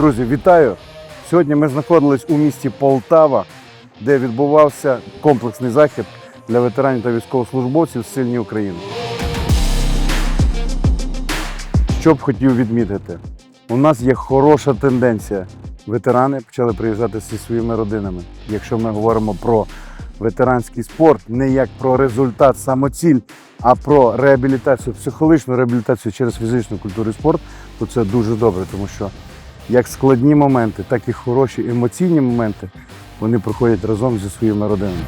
Друзі, вітаю! Сьогодні ми знаходились у місті Полтава, де відбувався комплексний захід для ветеранів та військовослужбовців Сильні України. Що б хотів відмітити? У нас є хороша тенденція. Ветерани почали приїжджати зі своїми родинами. Якщо ми говоримо про ветеранський спорт, не як про результат, самоціль, а про реабілітацію, психологічну реабілітацію через фізичну культуру і спорт, то це дуже добре, тому що як складні моменти, так і хороші емоційні моменти вони проходять разом зі своїми родинами.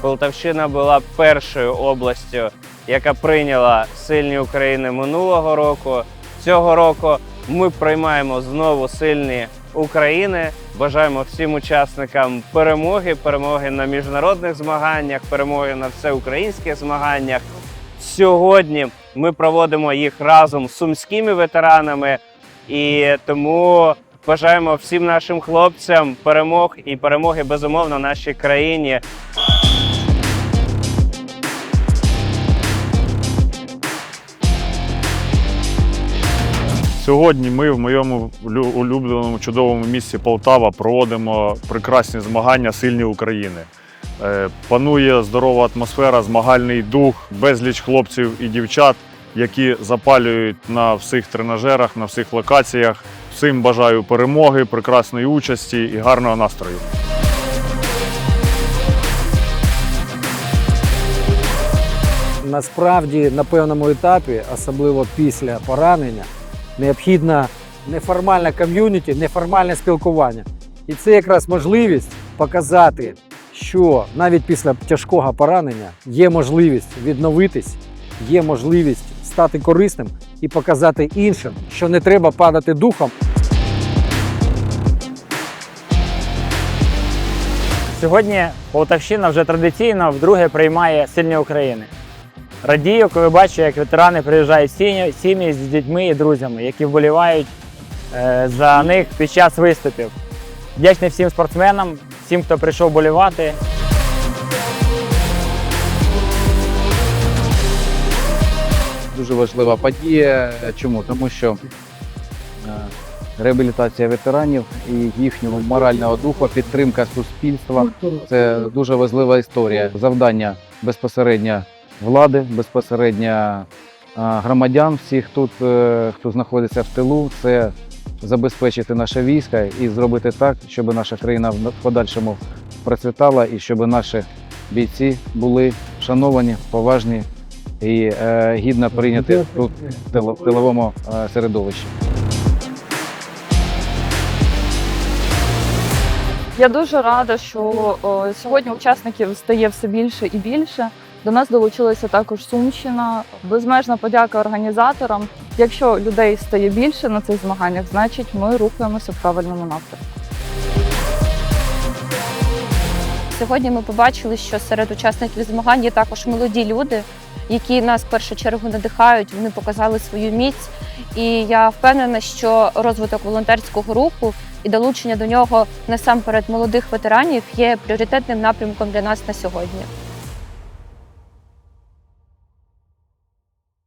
Полтавщина була першою областю, яка прийняла сильні України минулого року. Цього року ми приймаємо знову сильні України. Бажаємо всім учасникам перемоги, перемоги на міжнародних змаганнях, перемоги на всеукраїнських змаганнях. Сьогодні ми проводимо їх разом з сумськими ветеранами, і тому бажаємо всім нашим хлопцям перемог і перемоги безумовно нашій країні. Сьогодні ми в моєму лю- улюбленому чудовому місті Полтава проводимо прекрасні змагання Сильні України. Е, Панує здорова атмосфера, змагальний дух, безліч хлопців і дівчат, які запалюють на всіх тренажерах, на всіх локаціях. Всім бажаю перемоги, прекрасної участі і гарного настрою. Насправді на певному етапі, особливо після поранення, необхідна неформальна ком'юніті, неформальне спілкування. І це якраз можливість показати, що навіть після тяжкого поранення є можливість відновитись, є можливість стати корисним і показати іншим, що не треба падати духом. Сьогодні Полтавщина вже традиційно вдруге приймає сильні України. Радію, коли бачу, як ветерани приїжджають сім'ї, з дітьми і друзями, які вболівають е, за них під час виступів. Вдячний всім спортсменам, всім, хто прийшов болівати. дуже важлива подія. Чому? Тому що е, реабілітація ветеранів і їхнього морального духу, підтримка суспільства це дуже важлива історія. Завдання безпосередньо влади, безпосередньо е, громадян, всіх тут, е, хто знаходиться в тилу, це забезпечити наше військо і зробити так, щоб наша країна в подальшому процвітала і щоб наші бійці були шановані, поважні і е, гідно прийняти тут в тиловому е, середовищі. Я дуже рада, що о, сьогодні учасників стає все більше і більше. До нас долучилася також Сумщина. Безмежна подяка організаторам. Якщо людей стає більше на цих змаганнях, значить ми рухаємося в правильному напрямку. Сьогодні ми побачили, що серед учасників змагань є також молоді люди, які нас в першу чергу надихають. Вони показали свою міць. І я впевнена, що розвиток волонтерського руху і долучення до нього насамперед молодих ветеранів є пріоритетним напрямком для нас на сьогодні.